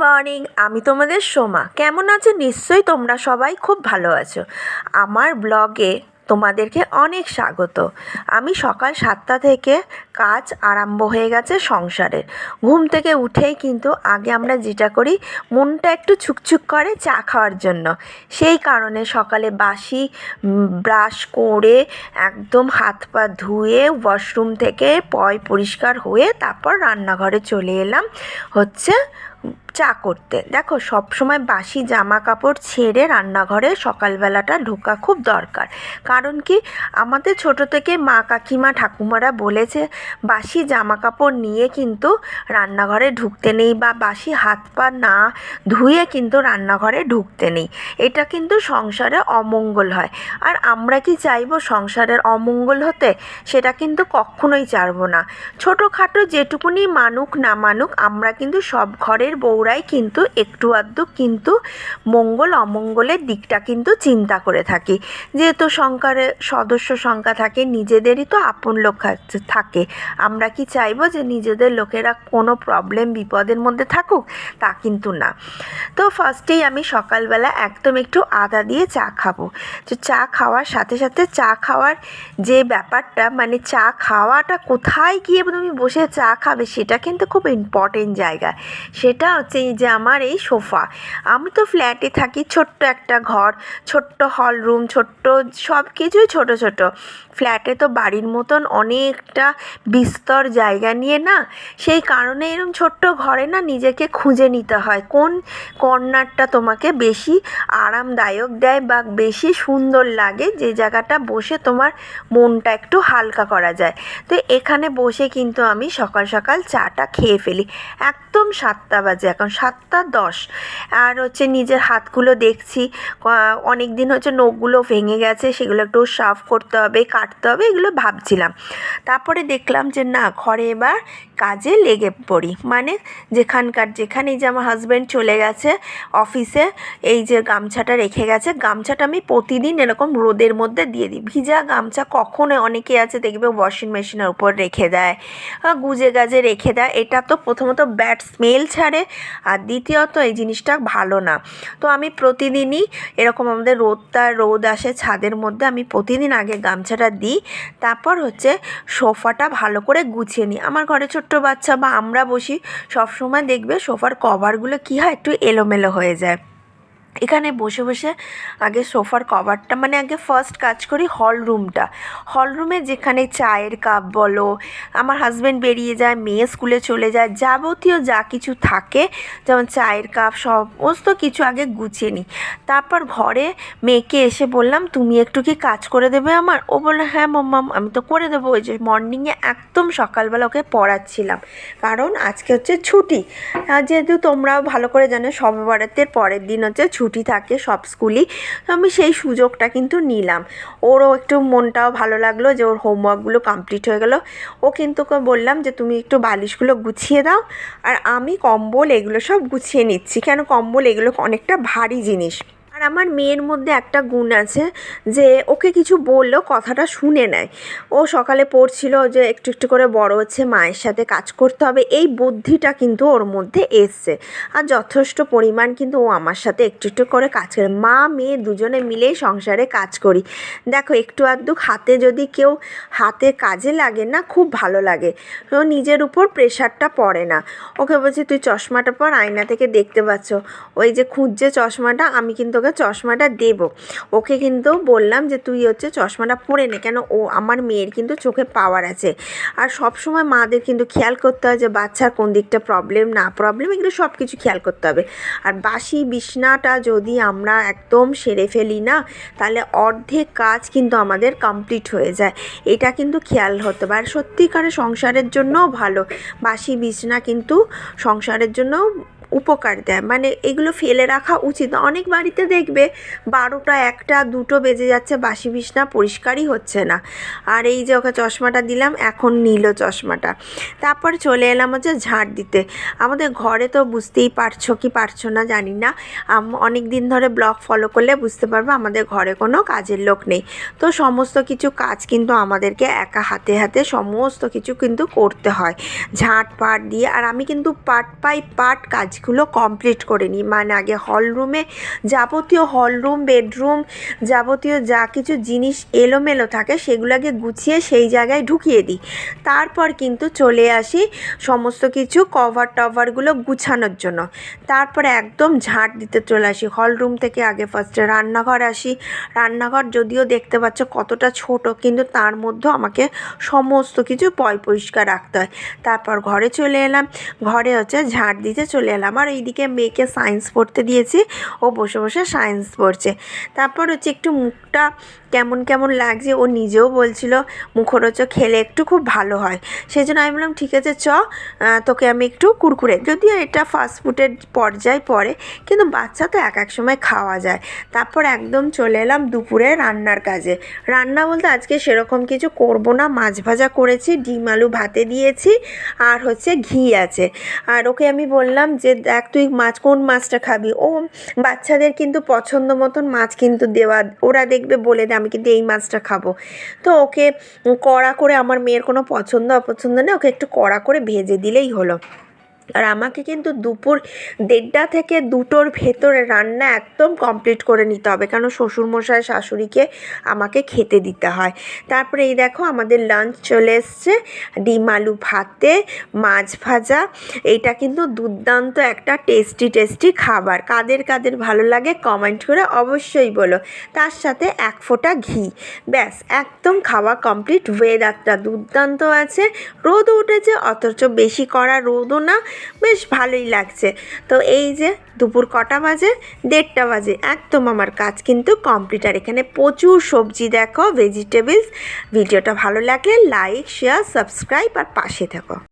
Morning আমি তোমাদের সোমা। কেমন আছো? নিশ্চয়ই তোমরা সবাই খুব ভালো আছো। আমার ব্লগে তোমাদেরকে অনেক স্বাগত। আমি সকাল সাতটা থেকে কাজ আরম্ভ হয়ে গেছে সংসারের ঘুম থেকে উঠেই কিন্তু আগে আমরা যেটা করি, মনটা একটু ছুকছুক করে চা খাওয়ার জন্য। সেই কারণে সকালে বাসি ব্রাশ করে একদম হাত পা ধুয়ে ওয়াশরুম থেকে পয় পরিষ্কার হয়ে তারপর রান্নাঘরে চলে এলাম। হচ্ছে চা করতে। দেখো সব সময় বাসি জামা কাপড় ছেড়ে রান্নাঘরে সকালবেলাটা ঢোকা খুব দরকার। কারণ কি, আমাদের ছোট থেকে মা কাকিমা ঠাকুমারা বলেছে, বাসি জামা কাপড় নিয়ে কিন্তু রান্নাঘরে ঢুকতে নেই বা বাসি হাত পা না ধুয়ে কিন্তু রান্নাঘরে ঢুকতে নেই। এটা কিন্তু সংসারে অমঙ্গল হয়। আর আমরা কি চাইব সংসারের অমঙ্গল হতে? সেটা কিন্তু কখনোই চাইব না। ছোটোখাটো যেটুকুনি মানুক না মানুক, আমরা কিন্তু সব ঘরের বউরাই কিন্তু একটু আধটু কিন্তু মঙ্গল অমঙ্গলের দিকটা কিন্তু চিন্তা করে থাকি। যেহেতু সংসারে সদস্য সংখ্যা থাকে, নিজেদেরই তো আপন লোক থাকে। আমরা কি চাইব যে নিজেদের লোকেরা কোনো প্রবলেম বিপদের মধ্যে থাকুক? তা কিন্তু না। তো ফার্স্টেই আমি সকালবেলা একদম একটু আদা দিয়ে চা খাব। তো চা খাওয়ার সাথে সাথে চা খাওয়ার যে ব্যাপারটা মানে চা খাওয়াটা কোথায় গিয়ে তুমি বসে চা খাবে, সেটা কিন্তু খুব ইম্পর্টেন্ট জায়গা। সেটা হচ্ছে এই যে আমার এই সোফা। আমি তো ফ্ল্যাটে থাকি, ছোট্ট একটা ঘর, ছোট্ট হল রুম, ছোট্ট সব কিছুই ছোট ছোট। ফ্ল্যাটে তো বাড়ির মতন অনেকটা বিস্তর জায়গা নিয়ে না, সেই কারণে এরকম ছোট্ট ঘরে না নিজেকে খুঁজে নিতে হয়, কোন কর্নারটা তোমাকে বেশি আরামদায়ক দেয় বা বেশি সুন্দর লাগে, যে জায়গাটা বসে তোমার মনটা একটু হালকা করা যায়। তো এখানে বসে কিন্তু আমি সকাল সকাল চাটা খেয়ে ফেলি। একদম সাতটা বাজে এখন। সাতটা দশ। আর হচ্ছে নিজের হাতগুলো দেখছি অনেক দিন হচ্ছে নখগুলো ভেঙে গেছে, সেগুলো একটু সাফ করতে হবে, কাটতে হবে, এগুলো ভাবছিলাম। তারপরে দেখলাম যে না, ঘরে এবার কাজে লেগে পড়ি। মানে যেখানকার যেখানে এই যে আমার হাজব্যান্ড চলে গেছে অফিসে এই যে গামছাটা রেখে গেছে, গামছাটা আমি প্রতিদিন এরকম রোদের মধ্যে দিয়ে দিই। ভিজা গামছা কখনো অনেকে আছে, দেখবে ওয়াশিং মেশিনের উপর রেখে দেয় গুজে গাজে রেখে দেয়। এটা তো প্রথমত ব্যাড স্মেল ছাড়ে, আর দ্বিতীয়ত এই জিনিসটা ভালো না। তো আমি প্রতিদিনই এরকম আমাদের রোদটা, রোদ আসে ছাদের মধ্যে, আমি প্রতিদিন আগে গামছাটা দিই, তারপর হচ্ছে সোফাটা ভালো করে গুছিয়ে নিই। আমার ঘরে ছোট্ট বাচ্চা বা আমরা বসি সবসময় দেখবে সোফার কভারগুলো কী হয় একটু এলোমেলো হয়ে যায়। এখানে বসে বসে আগে সোফার কভারটা মানে আগে ফার্স্ট কাজ করি হল রুমটা হল রুমে যেখানে চায়ের কাপ বলো, আমার হাজব্যান্ড বেরিয়ে যায়, মেয়ে স্কুলে চলে যায়, যাবতীয় যা কিছু থাকে, যেমন চায়ের কাপ সমস্ত কিছু আগে গুছিয়ে নিই। তারপর ঘরে মেয়েকে এসে বললাম, তুমি একটু কি কাজ করে দেবে আমার? ও বলল হ্যাঁ মাম্মাম আমি তো করে দেবো। ওই যে মর্নিংয়ে একদম সকালবেলা ওকে পড়াচ্ছিলাম। কারণ আজকে হচ্ছে ছুটি। যেহেতু তোমরাও ভালো করে জানো, সবে পরের দিন হচ্ছে ছুটি থাকে সব স্কুলই, তো আমি সেই সুযোগটা কিন্তু নিলাম। ওরও একটু মনটাও ভালো লাগল যে ওর হোমওয়ার্কগুলো কমপ্লিট হয়ে গেল। ও কিন্তু বললাম যে, তুমি একটু বালিশগুলো গুছিয়ে দাও আর আমি কম্বল এগুলো সব গুছিয়ে নিচ্ছি। কেন কম্বল এগুলো অনেকটা ভারী জিনিস। আর আমার মেয়ের মধ্যে একটা গুণ আছে যে ওকে কিছু বললেও কথাটা শুনে নেয়। ও সকালে পড়ছিল যে একটু একটু করে বড় হচ্ছে, মায়ের সাথে কাজ করতে হবে, এই বুদ্ধিটা কিন্তু ওর মধ্যে এসছে। আর যথেষ্ট পরিমাণ কিন্তু ও আমার সাথে একটু একটু করে কাজ করে। মা, মেয়ে দুজনে মিলেই সংসারে কাজ করি। দেখো, একটু আধটু হাতে যদি কেউ হাতে কাজে লাগে না, খুব ভালো লাগে। ও নিজের উপর প্রেশারটা পড়ে না। ওকে বলছি, তুই চশমাটা পর আয়না থেকে দেখতে পাচ্ছ। ওই যে খুঁজছে চশমাটা, আমি কিন্তু ওকে চশমাটা দেব। ওকে কিন্তু বললাম যে, তুই হচ্ছে চশমাটা পরে নে। কেন ও আমার মেয়ের কিন্তু চোখে পাওয়ার আছে। আর সব সময় মাদের কিন্তু খেয়াল করতে হয় যে, বাচ্চার কোন দিকটা প্রবলেম না প্রবলেম এগুলো সব কিছু খেয়াল করতে হবে। আর বাসি বিছনাটা যদি আমরা একদম সেরে ফেলি না, তাহলে অর্ধেক কাজ কিন্তু আমাদের কমপ্লিট হয়ে যায়। এটা কিন্তু খেয়াল হতে পারে আর সত্যিকারের সংসারের জন্যও ভালো। বাসি বিছনা কিন্তু সংসারের জন্য উপকার দেয়। মানে এগুলো ফেলে রাখা উচিত। অনেক বাড়িতে দেখবে বারোটা, একটা, দুটো বেজে যাচ্ছে, বাসি বিছনা পরিষ্কারই হচ্ছে না। আর এই যে ওকে চশমাটা দিলাম, এখন নিল চশমাটা। তারপর চলে এলাম হচ্ছে ঝাড় দিতে। আমাদের ঘরে তো বুঝতেই পারছ কি পারছ না জানি না। অনেক দিন ধরে ব্লগ ফলো করলে বুঝতে পারবে আমাদের ঘরে কোনো কাজের লোক নেই। তো সমস্ত কিছু কাজ কিন্তু আমাদেরকে একা হাতে হাতে সমস্ত কিছু কিন্তু করতে হয়। ঝাঁট পাট দিয়ে। আর আমি কিন্তু পার্ট বাই পার্ট কাজ কাজগুলো কমপ্লিট করে নিই। মানে আগে হলরুমে যাবতীয় হলরুম বেডরুম যাবতীয় যা কিছু জিনিস এলোমেলো থাকে সেগুলো আগে গুছিয়ে সেই জায়গায় ঢুকিয়ে দিই। তারপর কিন্তু চলে আসি সমস্ত কিছু কভার টভারগুলো গুছানোর জন্য। তারপরে একদম ঝাঁট দিতে চলে আসি। হলরুম থেকে আগে ফার্স্টে রান্নাঘর আসি। রান্নাঘর যদিও দেখতে পাচ্ছ কতটা ছোট, কিন্তু তার মধ্যে আমাকে সমস্ত কিছু পয় পরিষ্কার রাখতে হয়। তারপর ঘরে চলে এলাম। ঘরে হচ্ছে ঝাঁট দিতে চলে এলাম। আর এইদিকে মেয়েকে সায়েন্স পড়তে দিয়েছি। ও বসে বসে সায়েন্স পড়ছে। তারপর হচ্ছে একটু মুখটা কেমন কেমন লাগছে ও নিজেও বলছিল মুখরোচক খেলে একটু খুব ভালো হয়। সেই জন্য আমি বললাম, ঠিক আছে, চ তোকে আমি একটু কুরকুরে। যদিও এটা ফাস্টফুডের পর্যায়ে পড়ে, কিন্তু বাচ্চা তো এক এক সময় খাওয়া যায়। তারপর একদম চলে এলাম দুপুরে রান্নার কাজে। রান্না বলতে আজকে সেরকম কিছু করব না। মাছ ভাজা করেছি, ডিম আলু ভাতে দিয়েছি, আর হচ্ছে ঘি আছে। আর ওকে আমি বললাম যে, দেখ, তুই মাছ, কোন মাছটা খাবি? ও বাচ্চাদের কিন্তু পছন্দ মতন মাছ কিন্তু দেওয়া, ওরা দেখবে বলে দেয় আমি কিন্তু এই মাছটা খাব। তো ওকে কড়া করে, আমার মেয়ের কোনো পছন্দ অপছন্দ নেই, ওকে একটু কড়া করে ভেজে দিলেই হলো। আর আমাকে কিন্তু দুপুর দেড়টা থেকে দুটোর ভেতরে রান্না একদম কমপ্লিট করে নিতে হবে। কারণ শ্বশুরমশাই, শাশুড়িকে আমাকে খেতে দিতে হয়। তারপরে এই দেখো আমাদের লাঞ্চ চলে এসছে। ডিম, আলু ভাতে, মাছ ভাজা। এইটা কিন্তু দুর্দান্ত একটা টেস্টি টেস্টি খাবার। কাদের কাদের ভালো লাগে কমেন্ট করে অবশ্যই বলো। তার সাথে এক ফোঁটা ঘি। ব্যাস, একদম খাওয়া কমপ্লিট ওয়েদারটা দুর্দান্ত আছে। রোদও উঠেছে, অথচ বেশি করা রোদও না। বেশ ভালোই লাগছে। তো এই যে দুপুর কটা বাজে? দেড়টা বাজে। একদম আমার কাজ কিন্তু কমপ্লিট আর এখানে প্রচুর সবজি দেখো ভেজিটেবলস ভিডিওটা ভালো লাগলে লাইক শেয়ার সাবস্ক্রাইব আর পাশে থাকো।